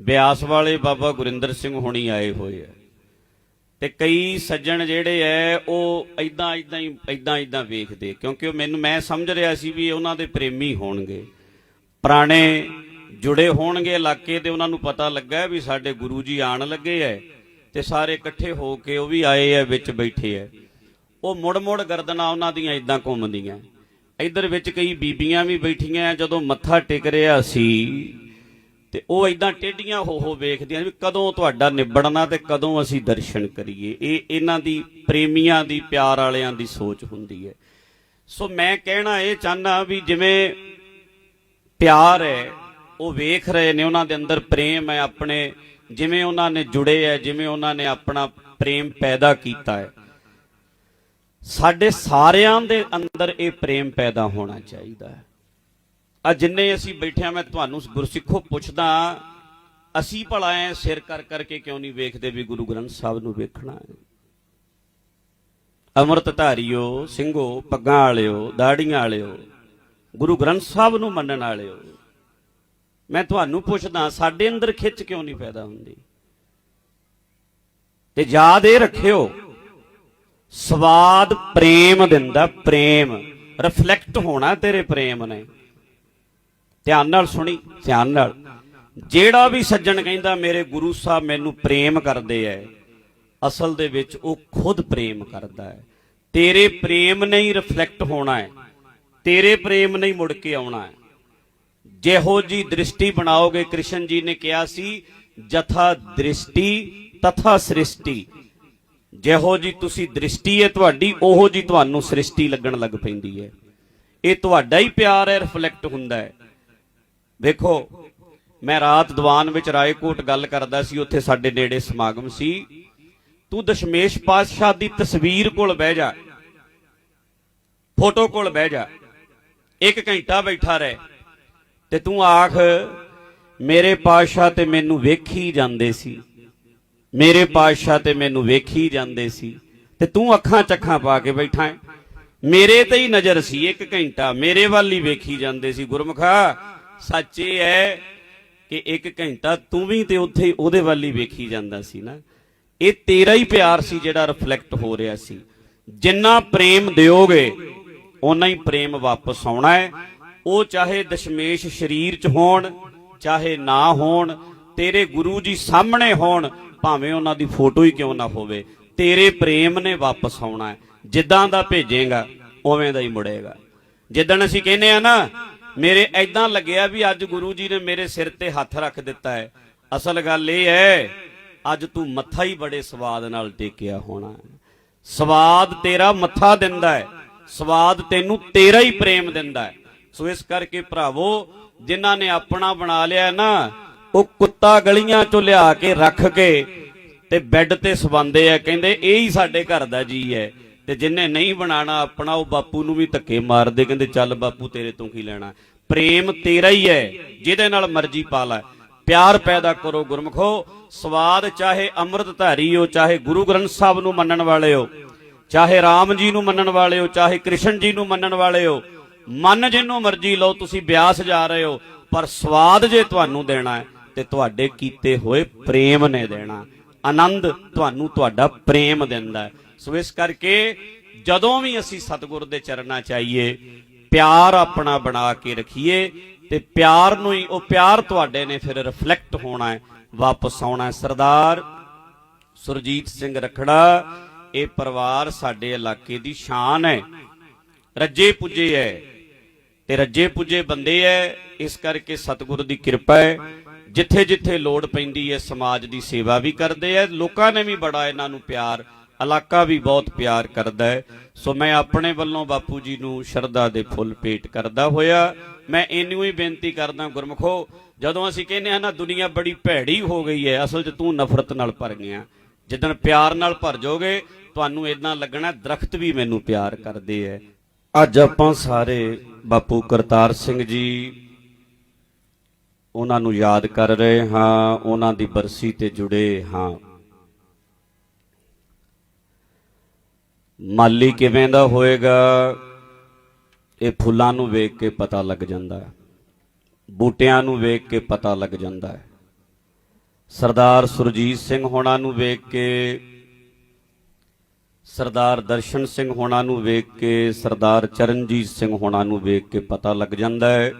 ਬਿਆਸ ਵਾਲੇ ਬਾਬਾ ਗੁਰਿੰਦਰ ਸਿੰਘ ਹੁਣੀ ਆਏ ਹੋਏ ਆ। ਤੇ ਕਈ ਸੱਜਣ ਜਿਹੜੇ ਐ, ਉਹ ਐਦਾਂ ਐਦਾਂ ਹੀ ਐਦਾਂ ਐਦਾਂ ਵੇਖਦੇ, ਕਿਉਂਕਿ ਉਹ ਮੈਨੂੰ, ਮੈਂ ਸਮਝ ਰਿਹਾ ਸੀ ਵੀ ਉਹਨਾਂ ਦੇ ਪ੍ਰੇਮੀ ਹੋਣਗੇ। ਪੁਰਾਣੇ ਜੁੜੇ ਹੋਣਗੇ ਇਲਾਕੇ ਤੇ ਉਹਨਾਂ ਨੂੰ ਪਤਾ ਲੱਗਾ ਵੀ ਸਾਡੇ ਗੁਰੂ ਜੀ ਆਣ ਲੱਗੇ ਐ ਤੇ ਸਾਰੇ ਇਕੱਠੇ ਹੋ ਕੇ ਉਹ ਵੀ ਆਏ ਐ, ਵਿੱਚ ਬੈਠੇ ਐ। ਉਹ ਮੁੜ ਮੁੜ ਗਰਦਨਾ ਉਹਨਾਂ ਦੀਆਂ ਇਦਾਂ ਘੁੰਮਦੀਆਂ। ਇਧਰ ਵਿੱਚ ਕਈ ਬੀਬੀਆਂ ਵੀ ਬੈਠੀਆਂ ਜਦੋਂ ਮੱਥਾ ਟੇਕ ਰਿਹਾ ਸੀ ਤੇ ਉਹ ਇਦਾਂ ਟੇਡੀਆਂ ਹੋ ਹੋ ਵੇਖਦੀਆਂ ਵੀ ਕਦੋਂ ਤੁਹਾਡਾ ਨਿਬੜਨਾ ਤੇ ਕਦੋਂ ਅਸੀਂ ਦਰਸ਼ਨ ਕਰੀਏ। ਇਹ ਇਹਨਾਂ ਦੀ ਪ੍ਰੇਮੀਆਂ ਦੀ, ਪਿਆਰ ਵਾਲਿਆਂ ਦੀ ਸੋਚ ਹੁੰਦੀ ਹੈ। ਸੋ ਮੈਂ ਕਹਿਣਾ ਇਹ ਚਾਹਨਾ ਵੀ ਜਿਵੇਂ ਪਿਆਰ ਹੈ, ਉਹ ਵੇਖ ਰਹੇ ਨੇ, ਉਹਨਾਂ ਦੇ ਅੰਦਰ ਪ੍ਰੇਮ ਹੈ ਆਪਣੇ, ਜਿਵੇਂ ਉਹਨਾਂ ਨੇ ਜੁੜੇ ਹੈ, ਜਿਵੇਂ ਉਹਨਾਂ ਨੇ ਆਪਣਾ ਪ੍ਰੇਮ ਪੈਦਾ ਕੀਤਾ ਹੈ। ਸਾਡੇ ਸਾਰਿਆਂ ਦੇ ਅੰਦਰ ਇਹ ਪ੍ਰੇਮ ਪੈਦਾ ਹੋਣਾ ਚਾਹੀਦਾ ਹੈ। ਆ ਜਿੰਨੇ ਅਸੀਂ ਬੈਠੇ ਮੈਂ ਤੁਹਾਨੂੰ ਗੁਰਸਿੱਖੋ ਪੁੱਛਦਾ ਅਸੀਂ ਭਲਾ ਐ ਸਿਰ ਕਰ ਕਰਕੇ ਕਿਉਂ ਨਹੀਂ ਵੇਖਦੇ ਵੀ ਗੁਰੂ ਗ੍ਰੰਥ ਸਾਹਿਬ ਨੂੰ ਵੇਖਣਾ ਹੈ? ਅੰਮ੍ਰਿਤ ਧਾਰਿਓ, ਸਿੰਘੋ, ਪੱਗਾਂ ਵਾਲਿਓ, ਦਾੜੀਆਂ ਵਾਲਿਓ, ਗੁਰੂ ਗ੍ਰੰਥ ਸਾਹਿਬ ਨੂੰ ਮੰਨਣ ਵਾਲਿਓ, ਮੈਂ ਤੁਹਾਨੂੰ ਪੁੱਛਦਾ ਸਾਡੇ ਅੰਦਰ ਖਿੱਚ ਕਿਉਂ ਨਹੀਂ ਪੈਦਾ ਹੁੰਦੀ? ਤੇ ਯਾਦ ਇਹ ਰੱਖਿਓ, ਸਵਾਦ ਪ੍ਰੇਮ ਦਿੰਦਾ, ਪ੍ਰੇਮ ਰਿਫਲੈਕਟ ਹੋਣਾ ਤੇਰੇ ਪ੍ਰੇਮ ਨੇ। ਧਿਆਨ ਨਾਲ ਸੁਣੀ, ਧਿਆਨ ਨਾਲ। ਜਿਹੜਾ ਵੀ ਸੱਜਣ ਕਹਿੰਦਾ, ਮੇਰੇ ਗੁਰੂ ਸਾਹਿਬ ਮੈਨੂੰ ਪ੍ਰੇਮ ਕਰਦੇ ਐ। ਅਸਲ ਦੇ ਵਿੱਚ ਉਹ ਖੁਦ ਪ੍ਰੇਮ ਕਰਦਾ ਹੈ ਤੇਰੇ ਪ੍ਰੇਮ ਨੇ ਹੀ ਰਿਫਲੈਕਟ ਹੋਣਾ ਹੈ ਤੇਰੇ ਪ੍ਰੇਮ ਨੇ ਹੀ ਮੁੜ ਕੇ ਆਉਣਾ ਹੈ ਜਿਹੋ ਜੀ ਦ੍ਰਿਸ਼ਟੀ ਬਣਾਓਗੇ, ਕ੍ਰਿਸ਼ਨ ਜੀ ਨੇ ਕਿਹਾ ਸੀ, ਜਥਾ ਦ੍ਰਿਸ਼ਟੀ ਤਥਾ ਸ੍ਰਿਸ਼ਟੀ। ਜਿਹੋ ਜੀ ਤੁਸੀਂ ਦ੍ਰਿਸ਼ਟੀ ਹੈ ਤੁਹਾਡੀ ਉਹੋ ਜੀ ਤੁਹਾਨੂੰ ਸ੍ਰਿਸ਼ਟੀ ਲੱਗਣ ਲੱਗ ਪੈਂਦੀ ਹੈ ਇਹ ਤੁਹਾਡਾ ਹੀ ਪਿਆਰ ਹੈ ਰਿਫਲੈਕਟ ਹੁੰਦਾ ਹੈ ਵੇਖੋ ਮੈਂ ਰਾਤ ਦੀਵਾਨ ਵਿੱਚ ਰਾਏਕੋਟ ਗੱਲ ਕਰਦਾ ਸੀ, ਉੱਥੇ ਸਾਡੇ ਨੇੜੇ ਸਮਾਗਮ ਸੀ। ਤੂੰ ਦਸ਼ਮੇਸ਼ ਪਾਤਸ਼ਾਹ ਦੀ ਤਸਵੀਰ ਕੋਲ ਬਹਿ ਜਾ। ਫੋਟੋ ਕੋਲ ਬਹਿ ਜਾ। ਇੱਕ ਘੰਟਾ ਬੈਠਾ ਰਹਿ। ਤੇ ਤੂੰ ਆਖ, ਮੇਰੇ ਪਾਤਸ਼ਾਹ ਤੇ ਮੈਨੂੰ ਵੇਖੀ ਜਾਂਦੇ ਸੀ। ਮੇਰੇ ਪਾਤਸ਼ਾਹ ਤੇ ਮੈਨੂੰ ਵੇਖੀ ਜਾਂਦੇ ਸੀ। ਤੇ ਤੂੰ ਅੱਖਾਂ ਚੱਖਾਂ ਪਾ ਕੇ ਬੈਠਾ ਹੈ ਮੇਰੇ ਤੇ ਹੀ ਨਜ਼ਰ ਸੀ, ਇੱਕ ਘੰਟਾ। ਮੇਰੇ ਵੱਲ ਹੀ ਵੇਖੀ ਜਾਂਦੇ ਸੀ। ਗੁਰਮੁਖਾ ਸੱਚ ਇਹ ਹੈ ਕਿ ਇੱਕ ਘੰਟਾ ਤੂੰ ਵੀ ਤੇ ਉੱਥੇ ਉਹਦੇ ਵੱਲ ਹੀ ਵੇਖੀ ਜਾਂਦਾ ਸੀ ਨਾ। ਇਹ ਤੇਰਾ ਹੀ ਪਿਆਰ ਸੀ ਜਿਹੜਾ ਰਿਫਲੈਕਟ ਹੋ ਰਿਹਾ ਸੀ। ਜਿੰਨਾ ਪ੍ਰੇਮ ਦਿਓਗੇ, ਓਨਾ ਹੀ ਪ੍ਰੇਮ ਵਾਪਸ ਆਉਣਾ ਹੈ। ਉਹ ਚਾਹੇ ਦਸ਼ਮੇਸ਼ ਸਰੀਰ 'ਚ ਹੋਣ, ਚਾਹੇ ਨਾ ਹੋਣ, ਤੇਰੇ ਗੁਰੂ ਜੀ ਸਾਹਮਣੇ ਹੋਣ, ਭਾਵੇਂ ਉਹਨਾਂ ਦੀ ਫੋਟੋ ਹੀ ਕਿਉਂ ਨਾ ਹੋਵੇ, ਤੇਰੇ ਪ੍ਰੇਮ ਨੇ ਵਾਪਸ ਆਉਣਾ ਹੈ। ਜਿੱਦਾਂ ਦਾ ਭੇਜੇਗਾ, ਉਵੇਂ ਦਾ ਹੀ ਮੁੜੇਗਾ। ਜਿੱਦਣ ਅਸੀਂ ਕਹਿੰਦੇ ਆ ਨਾ ਮੇਰੇ ਐਦਾਂ ਲੱਗਿਆ ਵੀ ਅੱਜ ਗੁਰੂ ਜੀ ਨੇ ਮੇਰੇ ਸਿਰ ਤੇ ਹੱਥ ਰੱਖ ਦਿੱਤਾ ਹੈ। ਅਸਲ ਗੱਲ ਇਹ ਹੈ, ਅੱਜ ਤੂੰ ਮੱਥਾ ਹੀ ਬੜੇ ਸਵਾਦ ਨਾਲ ਟੇਕਿਆ ਹੋਣਾ ਸਵਾਦ ਤੇਰਾ ਮੱਥਾ ਦਿੰਦਾ ਹੈ, ਸਵਾਦ ਤੈਨੂੰ ਤੇਰਾ ਹੀ ਪ੍ਰੇਮ ਦਿੰਦਾ ਹੈ। ਸੋ ਇਸ ਕਰਕੇ ਭਰਾਵੋ, ਜਿਨ੍ਹਾਂ ਨੇ ਆਪਣਾ ਬਣਾ ਲਿਆ ਨਾ, ਉਹ ਕੁੱਤਾ ਗਲੀਆਂ ਚੋਂ ਲਿਆ ਕੇ ਰੱਖ ਕੇ ਤੇ ਬੈੱਡ ਤੇ ਸਵਾਉਂਦੇ ਆ, ਕਹਿੰਦੇ, ਇਹ ਹੀ ਸਾਡੇ ਘਰ ਦਾ ਜੀ ਹੈ। ਤੇ ਜਿੰਨੇ ਨਹੀਂ ਬਣਾਣਾ, ਆਪਣਾ ਉਹ ਬਾਪੂ ਨੂੰ ਵੀ ਧੱਕੇ ਮਾਰਦੇ, ਕਹਿੰਦੇ ਚੱਲ ਬਾਪੂ ਤੇਰੇ ਤੋਂ ਕੀ ਲੈਣਾ। ਪ੍ਰੇਮ ਤੇਰਾ ਹੀ ਹੈ, ਜਿਹਦੇ ਨਾਲ ਮਰਜ਼ੀ ਪਾ ਲੈ। ਪਿਆਰ ਪੈਦਾ ਕਰੋ ਗੁਰਮਖੋ, ਸਵਾਦ ਚਾਹੇ ਅੰਮ੍ਰਿਤ ਧਾਰੀ ਹੋ, ਚਾਹੇ ਗੁਰੂ ਗ੍ਰੰਥ ਸਾਹਿਬ ਨੂੰ ਮੰਨਣ ਵਾਲੇ ਹੋ, ਚਾਹੇ ਰਾਮ ਜੀ ਨੂੰ ਮੰਨਣ ਵਾਲੇ ਹੋ, ਚਾਹੇ ਕ੍ਰਿਸ਼ਨ ਜੀ ਨੂੰ ਮੰਨਣ ਵਾਲੇ ਹੋ, ਮਨ ਜਿਹਨੂੰ ਮਰਜ਼ੀ ਲਓ, ਤੁਸੀਂ ਬਿਆਸ ਜਾ ਰਹੇ ਹੋ, ਪਰ ਸਵਾਦ ਜੇ ਤੁਹਾਨੂੰ ਦੇਣਾ ਹੈ, ਤੇ ਤੁਹਾਡੇ ਕੀਤੇ ਹੋਏ ਪ੍ਰੇਮ ਨੇ ਦੇਣਾ। ਆਨੰਦ ਤੁਹਾਨੂੰ ਤੁਹਾਡਾ ਪ੍ਰੇਮ ਦਿੰਦਾ ਹੈ। ਸੋ ਇਸ ਕਰਕੇ ਜਦੋਂ ਵੀ ਅਸੀਂ ਸਤਿਗੁਰ ਦੇ ਚਰਨਾਂ ਚਾਹੀਏ ਪਿਆਰ ਆਪਣਾ ਬਣਾ ਕੇ ਰੱਖੀਏ ਤੇ ਪਿਆਰ ਨੂੰ ਹੀ, ਉਹ ਪਿਆਰ ਤੁਹਾਡੇ ਨੇ ਫਿਰ ਰਿਫਲੈਕਟ ਹੋਣਾ ਹੈ, ਵਾਪਸ ਆਉਣਾ ਹੈ। ਸਰਦਾਰ ਸੁਰਜੀਤ ਸਿੰਘ ਰਖੜਾ, ਇਹ ਪਰਿਵਾਰ ਸਾਡੇ ਇਲਾਕੇ ਦੀ ਸ਼ਾਨ ਹੈ। ਰੱਜੇ ਪੁੱਜੇ ਹੈ ਤੇ ਰੱਜੇ ਪੁੱਜੇ ਬੰਦੇ ਹੈ, ਇਸ ਕਰਕੇ ਸਤਿਗੁਰ ਦੀ ਕਿਰਪਾ ਹੈ। ਜਿੱਥੇ ਜਿੱਥੇ ਲੋੜ ਪੈਂਦੀ ਹੈ, ਸਮਾਜ ਦੀ ਸੇਵਾ ਵੀ ਕਰਦੇ ਹੈ। ਲੋਕਾਂ ਨੇ ਵੀ ਬੜਾ ਇਹਨਾਂ ਨੂੰ ਪਿਆਰ ਇਲਾਕਾ ਵੀ ਬਹੁਤ ਪਿਆਰ ਕਰਦਾ ਹੈ। ਸੋ ਮੈਂ ਆਪਣੇ ਵੱਲੋਂ ਬਾਪੂ ਜੀ ਨੂੰ ਸ਼ਰਧਾ ਦੇ ਫੁੱਲ ਭੇਟ ਕਰਦਾ ਹੋਇਆ। ਮੈਂ ਇਹਨੂੰ ਹੀ ਬੇਨਤੀ ਕਰਦਾ ਗੁਰਮਖੋ, ਜਦੋਂ ਅਸੀਂ ਕਹਿੰਦੇ ਹਾਂ ਨਾ, ਦੁਨੀਆ ਬੜੀ ਭੈੜੀ ਹੋ ਗਈ ਹੈ, ਅਸਲ 'ਚ ਤੂੰ ਨਫ਼ਰਤ ਨਾਲ ਭਰ ਗਿਆ। ਜਿੱਦਣ ਪਿਆਰ ਨਾਲ ਭਰ ਜਾਓਗੇ, ਤੁਹਾਨੂੰ ਇਦਾਂ ਲੱਗਣਾ ਦਰਖਤ ਵੀ ਮੈਨੂੰ ਪਿਆਰ ਕਰਦੇ ਐ ਅੱਜ ਆਪਾਂ ਸਾਰੇ ਬਾਪੂ ਕਰਤਾਰ ਸਿੰਘ ਜੀ ਉਹਨਾਂ ਨੂੰ ਯਾਦ ਕਰ ਰਹੇ ਹਾਂ, ਉਹਨਾਂ ਦੀ ਬਰਸੀ ਤੇ ਜੁੜੇ ਹਾਂ। ਮਾਲੀ ਕਿਵੇਂ ਦਾ ਹੋਏਗਾ, ਇਹ ਫੁੱਲਾਂ ਨੂੰ ਵੇਖ ਕੇ ਪਤਾ ਲੱਗ ਜਾਂਦਾ ਹੈ। ਬੂਟਿਆਂ ਨੂੰ ਵੇਖ ਕੇ ਪਤਾ ਲੱਗ ਜਾਂਦਾ ਹੈ। ਸਰਦਾਰ ਸੁਰਜੀਤ ਸਿੰਘ ਹੋਣਾ ਨੂੰ ਵੇਖ ਕੇ, ਸਰਦਾਰ ਦਰਸ਼ਨ ਸਿੰਘ ਹੋਣਾ ਨੂੰ ਵੇਖ ਕੇ, ਸਰਦਾਰ ਚਰਨਜੀਤ ਸਿੰਘ ਹੋਣਾ ਨੂੰ ਵੇਖ ਕੇ ਪਤਾ ਲੱਗ ਜਾਂਦਾ ਹੈ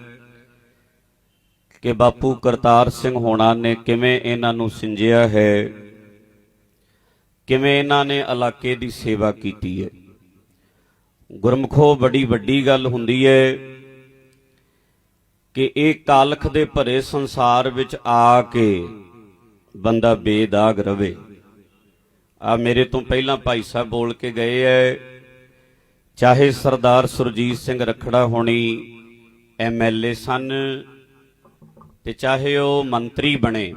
ਕਿ ਬਾਪੂ ਕਰਤਾਰ ਸਿੰਘ ਹੋਣਾ ਨੇ ਕਿਵੇਂ ਇਹਨਾਂ ਨੂੰ ਸਿੰਜਿਆ ਹੈ। ਕਿਵੇਂ ਇਹਨਾਂ ਨੇ ਇਲਾਕੇ ਦੀ ਸੇਵਾ ਕੀਤੀ ਹੈ? ਗੁਰਮਖੋ, ਬੜੀ ਵੱਡੀ ਗੱਲ ਹੁੰਦੀ ਹੈ ਕਿ ਇਹ ਕਾਲਖ ਦੇ ਭਰੇ ਸੰਸਾਰ ਵਿੱਚ ਆ ਕੇ ਬੰਦਾ ਬੇਦਾਗ ਰਵੇ। ਆ ਮੇਰੇ ਤੋਂ ਪਹਿਲਾਂ ਭਾਈ ਸਾਹਿਬ ਬੋਲ ਕੇ ਗਏ ਐ, ਚਾਹੇ ਸਰਦਾਰ ਸੁਰਜੀਤ ਸਿੰਘ ਰਖੜਾ ਹੋਣੀ ਐਮਐਲਏ ਸਨ ਤੇ ਚਾਹੇ ਉਹ ਮੰਤਰੀ ਬਣੇ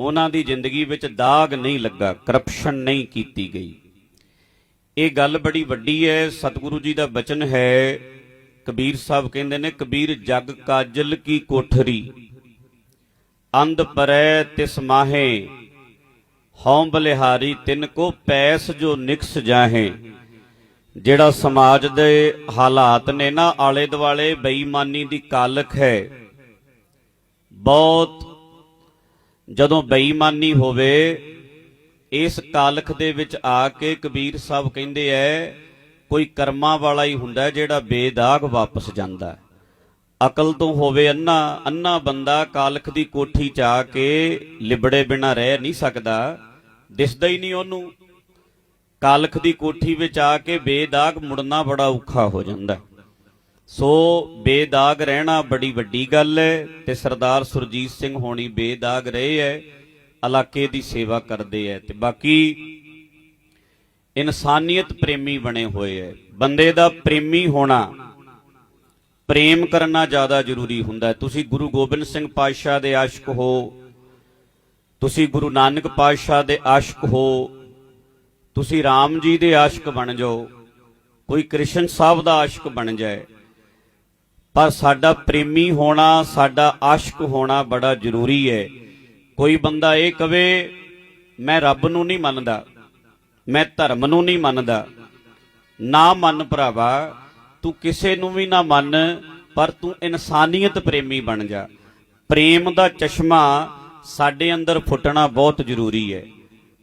ਉਹਨਾਂ ਦੀ ਜ਼ਿੰਦਗੀ ਵਿੱਚ ਦਾਗ ਨਹੀਂ ਲੱਗਾ ਕਰਪਸ਼ਨ ਨਹੀਂ ਕੀਤੀ ਗਈ। ਇਹ ਗੱਲ ਬੜੀ ਵੱਡੀ ਹੈ, ਸਤਿਗੁਰੂ ਜੀ ਦਾ ਬਚਨ ਹੈ, ਕਬੀਰ ਸਾਹਿਬ ਕਹਿੰਦੇ ਨੇ, ਕਬੀਰ ਜਗ ਕਾਜਲ ਕੀ ਕੋਠਰੀ, ਅੰਧ ਪਰੈ ਤਿਸ ਮਾਹੇ, ਹਉ ਬਲਿਹਾਰੀ ਤਿਨ ਕੋ ਪੈਸ ਜੋ ਨਿਕਸ ਜਾਹੇ। ਜਿਹੜਾ ਸਮਾਜ ਦੇ ਹਾਲਾਤ ਨੇ ਨਾ ਆਲੇ ਦੁਆਲੇ ਬੇਈਮਾਨੀ ਦੀ ਕਾਲਖ ਹੈ, ਬਹੁਤ ਜਦੋਂ ਬੇਈਮਾਨੀ ਹੋਵੇ, ਇਸ ਕਾਲਖ ਦੇ ਵਿੱਚ ਆ ਕੇ ਕਬੀਰ ਸਾਹਿਬ ਕਹਿੰਦੇ ਐ, ਕੋਈ ਕਰਮਾਂ ਵਾਲਾ ਹੀ ਹੁੰਦਾ ਜਿਹੜਾ ਬੇਦਾਗ ਵਾਪਸ ਜਾਂਦਾ ਅਕਲ ਤੋਂ ਹੋਵੇ ਅੰਨਾ ਅੰਨਾ ਬੰਦਾ ਕਾਲਖ ਦੀ ਕੋਠੀ ਚ ਆ ਕੇ ਲਿਬੜੇ ਬਿਨਾ ਰਹਿ ਨਹੀਂ ਸਕਦਾ, ਦਿਸਦਾ ਹੀ ਨਹੀਂ ਉਹਨੂੰ। ਕਾਲਖ ਦੀ ਕੋਠੀ ਵਿੱਚ ਆ ਕੇ ਬੇਦਾਗ ਮੁੜਨਾ ਬੜਾ ਔਖਾ ਹੋ ਜਾਂਦਾ ਸੋ ਬੇਦਾਗ ਰਹਿਣਾ ਬੜੀ ਵੱਡੀ ਗੱਲ ਹੈ ਤੇ ਸਰਦਾਰ ਸੁਰਜੀਤ ਸਿੰਘ ਹੋਣੀ ਬੇਦਾਗ ਰਹੇ ਹੈ, ਇਲਾਕੇ ਦੀ ਸੇਵਾ ਕਰਦੇ ਹੈ ਤੇ ਬਾਕੀ ਇਨਸਾਨੀਅਤ ਪ੍ਰੇਮੀ ਬਣੇ ਹੋਏ ਹੈ। ਬੰਦੇ ਦਾ ਪ੍ਰੇਮੀ ਹੋਣਾ, ਪ੍ਰੇਮ ਕਰਨਾ ਜ਼ਿਆਦਾ ਜ਼ਰੂਰੀ ਹੁੰਦਾ ਤੁਸੀਂ ਗੁਰੂ ਗੋਬਿੰਦ ਸਿੰਘ ਪਾਤਸ਼ਾਹ ਦੇ ਆਸ਼ਿਕ ਹੋ, ਤੁਸੀਂ ਗੁਰੂ ਨਾਨਕ ਪਾਤਸ਼ਾਹ ਦੇ ਆਸ਼ਿਕ ਹੋ, ਤੁਸੀਂ RAM ਜੀ ਦੇ ਆਸ਼ਿਕ ਬਣ ਜਾਓ, ਕੋਈ ਕ੍ਰਿਸ਼ਨ ਸਾਹਿਬ ਦਾ ਆਸ਼ਿਕ ਬਣ ਜਾਏ ਪਰ ਸਾਡਾ ਪ੍ਰੇਮੀ ਹੋਣਾ, ਸਾਡਾ ਆਸ਼ਿਕ ਹੋਣਾ ਬੜਾ ਜ਼ਰੂਰੀ ਹੈ। ਕੋਈ ਬੰਦਾ ਇਹ ਕਵੇ, ਮੈਂ ਰੱਬ ਨੂੰ ਨਹੀਂ ਮੰਨਦਾ, ਮੈਂ ਧਰਮ ਨੂੰ ਨਹੀਂ ਮੰਨਦਾ। ਨਾ ਮੰਨ ਭਰਾਵਾ, ਤੂੰ ਕਿਸੇ ਨੂੰ ਵੀ ਨਾ ਮੰਨ, ਪਰ ਤੂੰ ਇਨਸਾਨੀਅਤ ਪ੍ਰੇਮੀ ਬਣ ਜਾ। ਪ੍ਰੇਮ ਦਾ ਚਸ਼ਮਾ ਸਾਡੇ ਅੰਦਰ ਫੁੱਟਣਾ ਬਹੁਤ ਜ਼ਰੂਰੀ ਹੈ।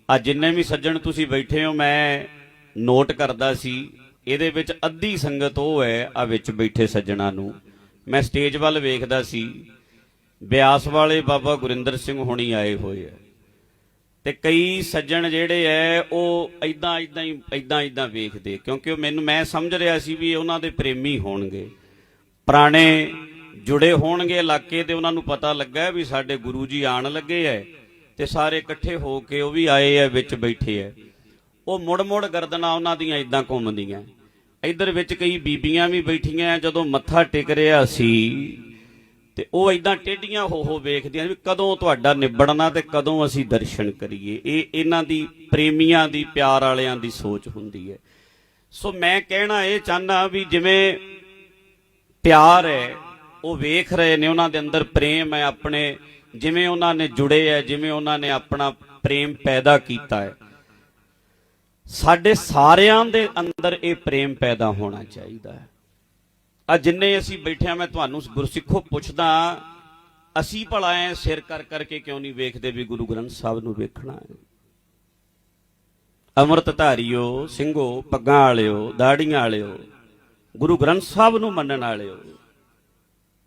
ਆ ਜਿੰਨੇ ਵੀ ਸੱਜਣ ਤੁਸੀਂ ਬੈਠੇ ਹੋ, ਮੈਂ ਨੋਟ ਕਰਦਾ ਸੀ ਇਹਦੇ ਵਿੱਚ ਅੱਧੀ ਸੰਗਤ ਉਹ ਹੈ, ਆ ਵਿੱਚ ਬੈਠੇ ਸੱਜਣਾ ਨੂੰ। ਮੈਂ ਸਟੇਜ ਵੱਲ ਵੇਖਦਾ ਸੀ, ਬਿਆਸ ਵਾਲੇ ਬਾਬਾ ਗੁਰਿੰਦਰ ਸਿੰਘ ਹੋਣੀ ਆਏ ਹੋਏ ਆ। ਤੇ ਕਈ ਸੱਜਣ ਜਿਹੜੇ ਐ, ਉਹ ਐਦਾਂ ਐਦਾਂ ਹੀ ਐਦਾਂ ਐਦਾਂ ਵੇਖਦੇ, ਕਿਉਂਕਿ ਉਹ ਮੈਨੂੰ, ਮੈਂ ਸਮਝ ਰਿਹਾ ਸੀ ਵੀ ਉਹਨਾਂ ਦੇ ਪ੍ਰੇਮੀ ਹੋਣਗੇ। ਪੁਰਾਣੇ ਜੁੜੇ ਹੋਣਗੇ ਇਲਾਕੇ ਤੇ ਉਹਨਾਂ ਨੂੰ ਪਤਾ ਲੱਗਾ ਵੀ ਸਾਡੇ ਗੁਰੂ ਜੀ ਆਣ ਲੱਗੇ ਐ, ਤੇ ਸਾਰੇ ਇਕੱਠੇ ਹੋ ਕੇ ਉਹ ਵੀ ਆਏ ਐ, ਵਿੱਚ ਬੈਠੇ ਐ। ਉਹ ਮੁੜ ਮੁੜ ਗਰਦਨਾਂ ਉਹਨਾਂ ਦੀਆਂ ਇਦਾਂ ਘੁੰਮਦੀਆਂ। ਇੱਧਰ ਵਿੱਚ ਕਈ ਬੀਬੀਆਂ ਵੀ ਬੈਠੀਆਂ ਜਦੋਂ ਮੱਥਾ ਟੇਕ ਰਿਹਾ ਸੀ ਤੇ ਉਹ ਇਦਾਂ ਟੇਡੀਆਂ ਹੋ ਹੋ ਵੇਖਦੀਆਂ ਵੀ ਕਦੋਂ ਤੁਹਾਡਾ ਨਿਬੜਨਾ ਤੇ ਕਦੋਂ ਅਸੀਂ ਦਰਸ਼ਨ ਕਰੀਏ। ਇਹ ਇਹਨਾਂ ਦੀ ਪ੍ਰੇਮੀਆਂ ਦੀ, ਪਿਆਰ ਵਾਲਿਆਂ ਦੀ ਸੋਚ ਹੁੰਦੀ ਹੈ। ਸੋ ਮੈਂ ਕਹਿਣਾ ਇਹ ਚਾਹਨਾ ਵੀ ਜਿਵੇਂ ਪਿਆਰ ਹੈ, ਉਹ ਵੇਖ ਰਹੇ ਨੇ, ਉਹਨਾਂ ਦੇ ਅੰਦਰ ਪ੍ਰੇਮ ਹੈ ਆਪਣੇ, ਜਿਵੇਂ ਉਹਨਾਂ ਨੇ ਜੁੜੇ ਹੈ, ਜਿਵੇਂ ਉਹਨਾਂ ਨੇ ਆਪਣਾ ਪ੍ਰੇਮ ਪੈਦਾ ਕੀਤਾ ਹੈ। ਸਾਡੇ ਸਾਰਿਆਂ ਦੇ ਅੰਦਰ ਇਹ ਪ੍ਰੇਮ ਪੈਦਾ ਹੋਣਾ ਚਾਹੀਦਾ ਹੈ। ਆ ਜਿੰਨੇ ਅਸੀਂ ਬੈਠੇ ਮੈਂ ਤੁਹਾਨੂੰ ਗੁਰਸਿੱਖੋ ਪੁੱਛਦਾ ਅਸੀਂ ਭਲਾ ਐ ਸਿਰ ਕਰ ਕਰਕੇ ਕਿਉਂ ਨਹੀਂ ਵੇਖਦੇ ਵੀ ਗੁਰੂ ਗ੍ਰੰਥ ਸਾਹਿਬ ਨੂੰ ਵੇਖਣਾ ਹੈ? ਅੰਮ੍ਰਿਤ ਧਾਰੀਓ, ਸਿੰਘੋ, ਪੱਗਾਂ ਵਾਲਿਓ, ਦਾੜੀਆਂ ਵਾਲਿਓ, ਗੁਰੂ ਗ੍ਰੰਥ ਸਾਹਿਬ ਨੂੰ ਮੰਨਣ ਵਾਲਿਓ,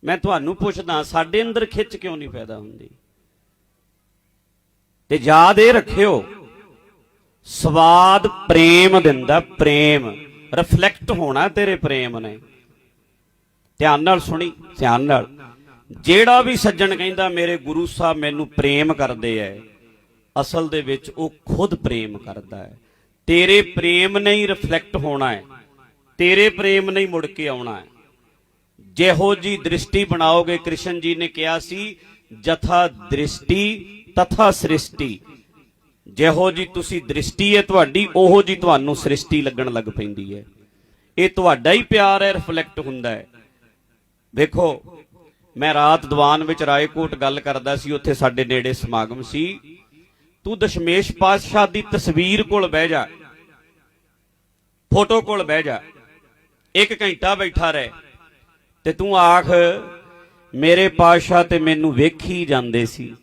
ਮੈਂ ਤੁਹਾਨੂੰ ਪੁੱਛਦਾ ਸਾਡੇ ਅੰਦਰ ਖਿੱਚ ਕਿਉਂ ਨਹੀਂ ਪੈਦਾ ਹੁੰਦੀ? ਤੇ ਯਾਦ ਇਹ ਰੱਖਿਓ ਸਵਾਦ ਪ੍ਰੇਮ ਦਿੰਦਾ, ਪ੍ਰੇਮ। ਰਿਫਲੈਕਟ ਹੋਣਾ ਤੇਰੇ ਪ੍ਰੇਮ ਨੇ। ਧਿਆਨ ਨਾਲ ਸੁਣੀ, ਧਿਆਨ ਨਾਲ। ਜਿਹੜਾ ਵੀ ਸੱਜਣ ਕਹਿੰਦਾ, ਮੇਰੇ ਗੁਰੂ ਸਾਹਿਬ ਮੈਨੂੰ ਪ੍ਰੇਮ ਕਰਦੇ ਐ। ਅਸਲ ਦੇ ਵਿੱਚ ਉਹ ਖੁਦ ਪ੍ਰੇਮ ਕਰਦਾ ਹੈ ਤੇਰੇ ਪ੍ਰੇਮ ਨਹੀਂ ਰਿਫਲੈਕਟ ਹੋਣਾ ਹੈ ਤੇਰੇ ਪ੍ਰੇਮ ਨਹੀਂ ਮੁੜ ਕੇ ਆਉਣਾ ਹੈ ਜਿਹੋ ਜੀ ਦ੍ਰਿਸ਼ਟੀ ਬਣਾਓਗੇ, ਕ੍ਰਿਸ਼ਨ ਜੀ ਨੇ ਕਿਹਾ ਸੀ, ਜਥਾ ਦ੍ਰਿਸ਼ਟੀ ਤਥਾ ਸ੍ਰਿਸ਼ਟੀ। ਜਿਹੋ ਜੀ ਤੁਸੀਂ ਦ੍ਰਿਸ਼ਟੀ ਹੈ, ਤੁਹਾਡੀ ਉਹੋ ਜੀ ਤੁਹਾਨੂੰ ਸ੍ਰਿਸ਼ਟੀ ਲੱਗਣ ਲੱਗ ਪੈਂਦੀ ਹੈ। ਇਹ ਤੁਹਾਡਾ ਹੀ ਪਿਆਰ ਹੈ, ਰਿਫਲੈਕਟ ਹੁੰਦਾ ਹੈ। ਵੇਖੋ, ਮੈਂ ਰਾਤ ਦੀਵਾਨ ਵਿੱਚ ਰਾਏਕੋਟ ਗੱਲ ਕਰਦਾ ਸੀ, ਉੱਥੇ ਸਾਡੇ ਨੇੜੇ ਸਮਾਗਮ ਸੀ। ਤੂੰ ਦਸ਼ਮੇਸ਼ ਪਾਤਸ਼ਾਹ ਦੀ ਤਸਵੀਰ ਕੋਲ ਬਹਿ ਜਾ। ਫੋਟੋ ਕੋਲ ਬਹਿ ਜਾ। ਇੱਕ ਘੰਟਾ ਬੈਠਾ ਰਹਿ। ਤੇ ਤੂੰ ਆਖ, ਮੇਰੇ ਪਾਤਸ਼ਾਹ ਤੇ ਮੈਨੂੰ ਵੇਖੀ ਜਾਂਦੇ ਸੀ।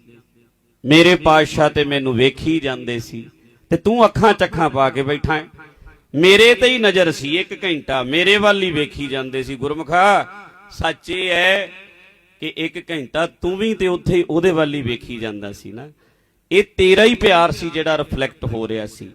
ਮੇਰੇ ਪਾਤਸ਼ਾਹ ਤੇ ਮੈਨੂੰ ਵੇਖੀ ਜਾਂਦੇ ਸੀ ਤੇ ਤੂੰ ਅੱਖਾਂ ਚੱਖਾਂ ਪਾ ਕੇ ਬੈਠਾ ਹੈ। ਮੇਰੇ ਤੇ ਹੀ ਨਜ਼ਰ ਸੀ ਇੱਕ ਘੰਟਾ, ਮੇਰੇ ਵੱਲ ਹੀ ਵੇਖੀ ਜਾਂਦੇ ਸੀ। ਗੁਰਮੁਖਾ, ਸੱਚ ਇਹ ਹੈ ਕਿ ਇੱਕ ਘੰਟਾ ਤੂੰ ਵੀ ਤੇ ਉੱਥੇ ਉਹਦੇ ਵੱਲ ਹੀ ਵੇਖੀ ਜਾਂਦਾ ਸੀ ਨਾ। ਇਹ ਤੇਰਾ ਹੀ ਪਿਆਰ ਸੀ ਜਿਹੜਾ ਰਿਫਲੈਕਟ ਹੋ ਰਿਹਾ ਸੀ।